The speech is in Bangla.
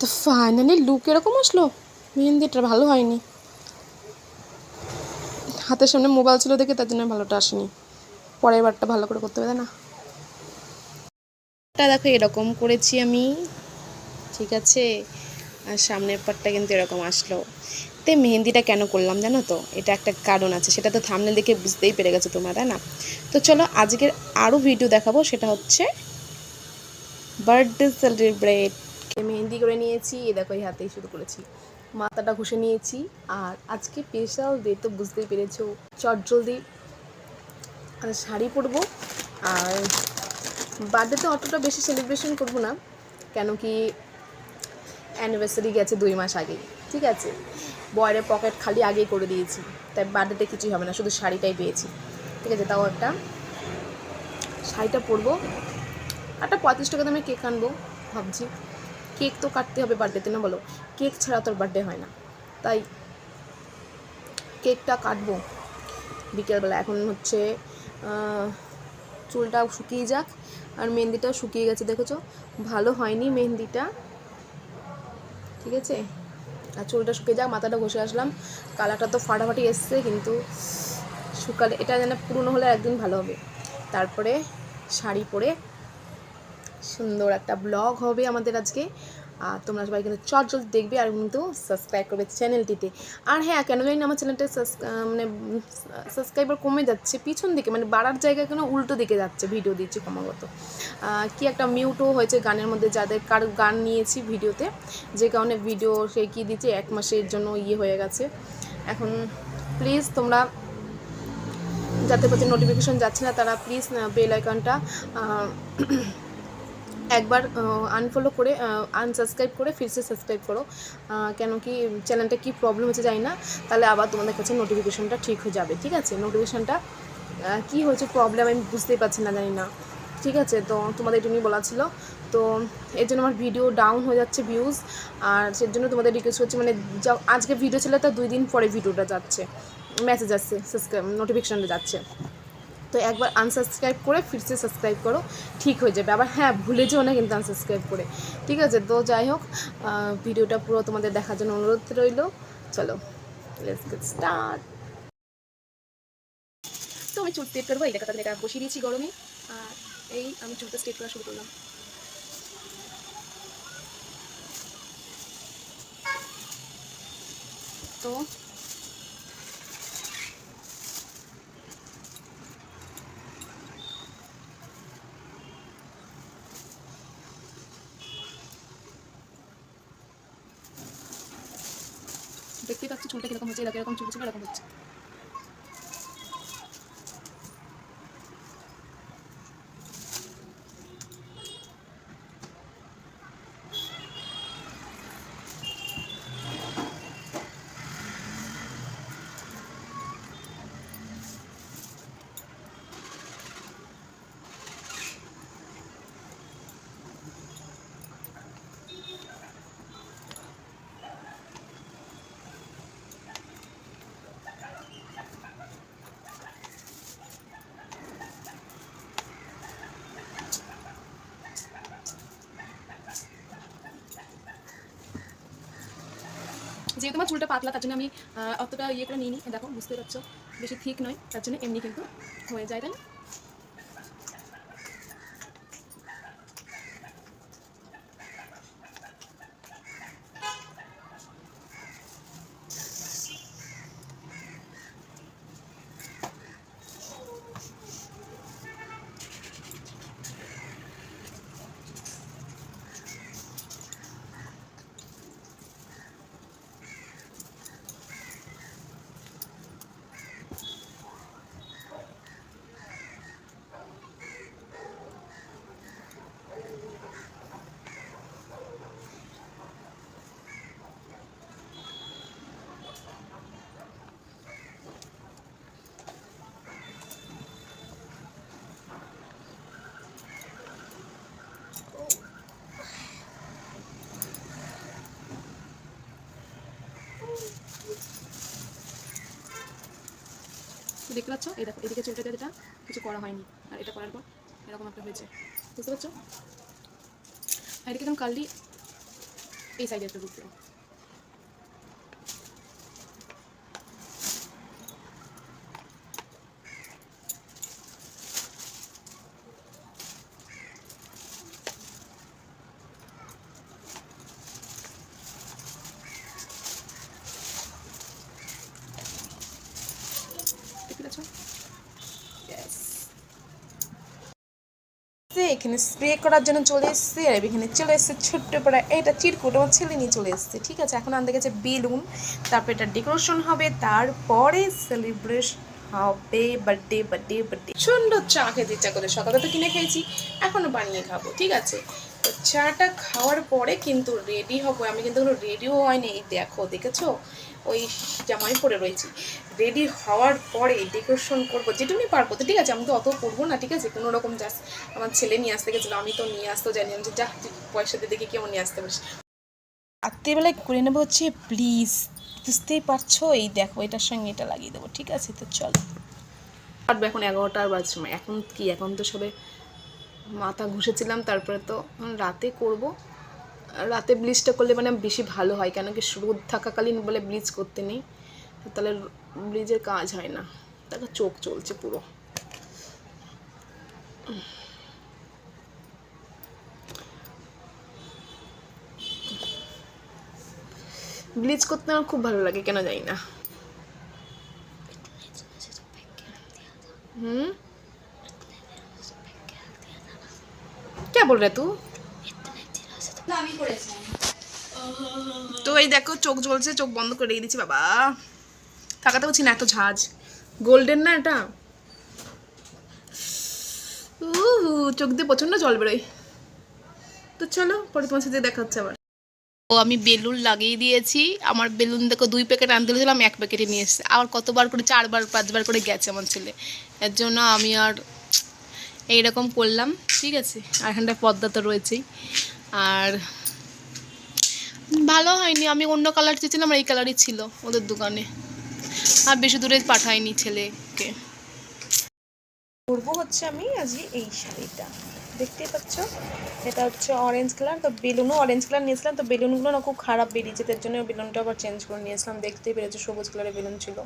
তো ফাইনালি লুক এরকম আসলো? মেহেন্দিটা ভালো হয়নি। হাতের সামনে মোবাইল ছিল দেখে তার জন্য ভালোটা আসেনি। পরের বারটা ভালো করে করতে তাই না? দেখো, এরকম করেছি আমি। ঠিক আছে? আর সামনের পাটটা কিন্তু এরকম আসলো। তে মেহেন্দিটা কেন করলাম জানো তো? এটা একটা কারণ আছে। সেটা তো থামনে দেখে বুঝতেই পেরে গেছো তোমরা, তাই না? তো চলো, আজকের আরও ভিডিও দেখাবো। সেটা হচ্ছে বার্থডে সেলিব্রেট মেহেন্দি করে নিয়েছি, এ দেখো এই হাতেই শুরু করেছি। মাথাটা ঘষে নিয়েছি, আর আজকে স্পেশাল ডে তো বুঝতেই পেরেছ, চট জলদি। শাড়ি পরবো, আর বার্থডেতে অতটা বেশি সেলিব্রেশন করব না, কেন কি অ্যানিভার্সারি গেছে দুই মাস আগেই, ঠিক আছে? বয়ের পকেট খালি আগেই করে দিয়েছি, তাই বার্থডেতে কিছুই হবে না, শুধু শাড়িটাই পেয়েছি, ঠিক আছে? তাও একটা শাড়িটা পরবো, একটা পঁয়ত্রিশ টাকা দামে কেক আনব, ভাবছি। কেক তো কাটতে হবে বার্থডেতে না বলো? কেক ছাড়া তোর বার্থডে হয় না। তাই কেকটা কাটবো। বিকেলবেলা এখন হচ্ছে চুলটা শুকিয়ে যাক, আর মেহেন্দিটাও শুকিয়ে গেছে, দেখেছ? ভালো হয়নি মেহেন্দিটা। ঠিক আছে? আর চুলটা শুকিয়ে যাক, মাথাটা ঘষে আসলাম। কালারটা তো ফাটাফাটি এসছে, কিন্তু শুকালে, এটা যেন পুরনো হলে একদিন ভালো হবে। তারপরে শাড়ি পরে সুন্দর একটা ব্লগ হবে আমাদের আজকে। আর তোমরা সবাই কিন্তু চট জলদি দেখবে আর কিন্তু সাবস্ক্রাইব করবে চ্যানেলটিতে আর হ্যাঁ কেন জানি না আমার চ্যানেলটা মানে সাবস্ক্রাইবার কমে যাচ্ছে। পিছন দিকে মানে বাড়ার জায়গায় কেন উল্টো দিকে যাচ্ছে ভিডিও দিচ্ছি ক্রমাগত। কি একটা মিউটও হয়েছে গানের মধ্যে, যাদের কার গান নিয়েছি ভিডিওতে যে কারণে ভিডিও সে কী দিচ্ছে, এক মাসের জন্য ইয়ে হয়ে গেছে। এখন প্লিজ তোমরা যাতে প্রতি নোটিফিকেশন যাচ্ছে না, তারা প্লিজ বেল আইকনটা একবার আনফলো করে আনসাবস্ক্রাইব করে ফিরসে সাবস্ক্রাইব করো। কেন কি চ্যানেলটা কি প্রবলেম হচ্ছে জানি না। তাহলে আবার তোমাদের কাছে নোটিফিকেশনটা ঠিক হয়ে যাবে, ঠিক আছে? নোটিফিকেশনটা কি হয়েছে প্রবলেম আমি বুঝতেই পারছি না জানি না, ঠিক আছে? তো তোমাদের এটা নিয়ে বলা ছিল। তো এর জন্য আমার ভিডিও ডাউন হয়ে যাচ্ছে ভিউজ আর সের জন্য তোমাদের রিকোয়েস্ট করছি মানে যা, আজকে ভিডিও ছিল তার দুই দিন পরে ভিডিওটা যাচ্ছে মেসেজ আসছে সাবস্ক্রাইব নোটিফিকেশনটা যাচ্ছে। তো একবার আনসাবস্ক্রাইব করে ফিরসে সাবস্ক্রাইব করো, ঠিক হয়ে যাবে। আবার হ্যাঁ ভুলে যেও না কিন্তু আনসাবস্ক্রাইব করে। ঠিক আছে? তো যাই হোক ভিডিওটা পুরো তোমাদের দেখার জন্য অনুরোধ রইল। চলো লেটস গেট স্টার্ট তো আমি চুল স্ট্রেট করব, এই দেখা তাদের এটা বসিয়ে দিয়েছি গরমে। আর এই আমি চুলটা স্ট্রেট করা শুরু করলাম। তো দেখতেই পাচ্ছি চুলটা কীরকম হচ্ছে এরকম চুল ছিল এরকম হচ্ছে? যেহেতু আমার চুলটা পাতলা, তার জন্য আমি অতটা ইয়ে করে নিই নি দেখো বুঝতে পারছ, বেশি ঠিক নয়, তার জন্য এমনি কিন্তু হয়ে যায়, তাই না? দেখতে পাচ্ছ? এই দেখো, এদিকে চুলটা এটা কিছু করা হয়নি, আর এটা করার পর এরকম একটা হয়েছে, বুঝতে পারছ? এদিকে একদম কার্লি এই সাইডে একটা পাচ্ছ? Yes. এসছে, এখানে স্প্রে করার জন্য চলে এসছে আর এখানে চলে এসছে ছোট্ট পড়া এটা চিরকুট আমার ছেলে নিয়ে চলে এসছে। ঠিক আছে, এখন আমাদের কাছে বেলুন, তারপরে এটা ডেকোরেশন হবে, তারপরে সেলিব্রেশন হবে বার্থডে বার্থডে বার্থডে সুন্দর চা খেতে ইচ্ছা করে, সকালে তো কিনে খেয়েছি, এখনও বানিয়ে খাব, ঠিক আছে? চাটা খাওয়ার পরে কিন্তু রেডি হব। আমি কিন্তু কোনো রেডিও হয়নি। এই দেখো, দেখেছ? ওই জামাই পরে রয়েছি। রেডি হওয়ার পরে ডেকোরেশন করব। যেটুকুনি পারব তো, ঠিক আছে? আমি তো অত করব না, ঠিক আছে? কোনো রকম জাস্ট আমার ছেলে নিয়ে আসতে গেছিল, আমি তো নিয়ে আসতেও জানি আমি যে পয়সা দিয়ে দেখি কেমন নিয়ে আসতে পারিস। রাত্রিবেলায় করে নেব হচ্ছে প্লিজ বুঝতেই পারছ? এই দেখো, এটার সঙ্গে এটা লাগিয়ে দেবো, ঠিক আছে? তো চলো। এখন এগারোটার বাজে এখন কি? এখন তো সবে মাথা ঘুষেছিলাম, তারপরে তো রাতে করব। রাতে ব্লিচটা করলে মানে বেশি ভালো হয়, কেন কি রোদ থাকাকালীন বলে ব্লিচ করতে নেই। তাহলে ব্লিচের কাজ হয় না তাকে চোখ চলছে পুরো। ব্লিচ করতে আমার খুব ভালো লাগে, কেন জানি না। बोल रहा है तू তো এই দেখো চোখ জ্বলছে চোখ বন্ধ করে রেখে দিচ্ছি বাবা তাকাতে পারছি না এত ঝাঁজ গোল্ডেন না এটা উহু, চোখ দিয়ে প্রচন্ড জল বেরোয় তো চলো পরে তোমার সাথে দেখা হচ্ছে আবার ও আমি বেলুন লাগিয়ে দিয়েছি আমার বেলুন দেখো দুই প্যাকেট আনতে বলেছিলাম এক প্যাকেটে নিয়ে এসেছে আবার কতবার করে চারবার পাঁচবার করে গেছে আমার ছেলে এর জন্য আমি আর এইরকম করলাম, ঠিক আছে? আর এখানটায় পদ্মা তো রয়েছেই। আর ভালো হয়নি, আমি অন্য কালার চেয়েছিলাম আর এই কালারই ছিল ওদের দোকানে। আর বেশি দূরে পাঠাইনি ছেলেকে। পরবো হচ্ছে আমি আজ এই শাড়িটা। দেখতেই পাচ্ছ, এটা হচ্ছে অরেঞ্জ কালার তো বেলুনও অরেঞ্জ কালার নিয়েছিলাম, তো বেলুনগুলো না খুব খারাপ বেরিয়েছে, তার জন্য বেলুনটা আবার চেঞ্জ করে নিয়েছিলাম। দেখতেই পেরেছে, সবুজ কালারের বেলুন ছিল।